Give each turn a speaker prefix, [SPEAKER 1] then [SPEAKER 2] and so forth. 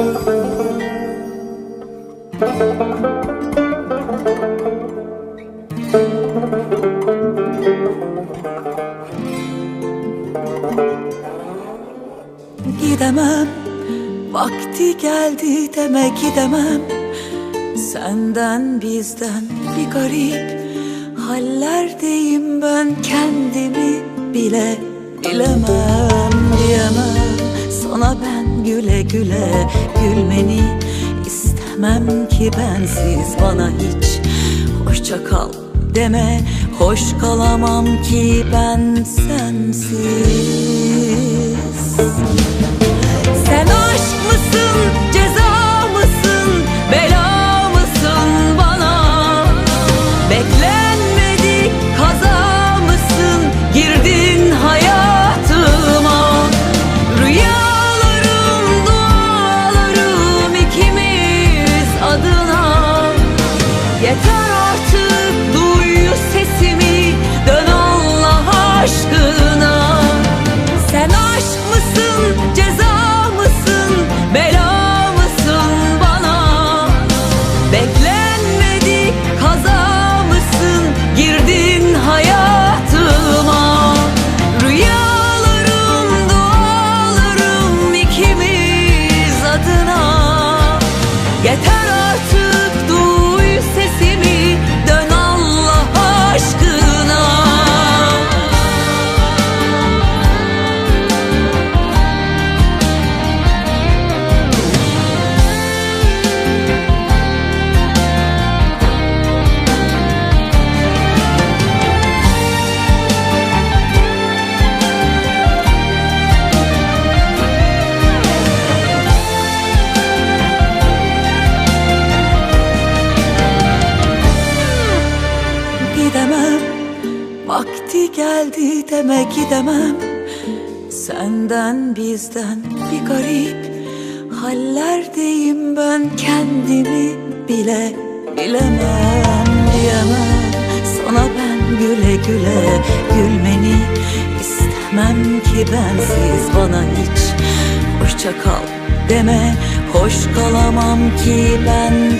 [SPEAKER 1] Gidemem Vakti geldi deme gidemem. Senden bizden bir garip Hallerdeyim ben. Kendimi bile bilemem diyemem Sana ben güle güle gülmeni istemem ki bensiz. Bana hiç Hoşça kal deme hoş kalamam ki ben sensiz 也太。Vakti geldi deme gidemem Senden bizden bir garip Hallerdeyim ben. Kendimi bile bilemem diyemem. Sana ben güle güle gülmeni istemem ki bensiz. Bana hiç Hoşça kal deme. Hoş kalamam ki ben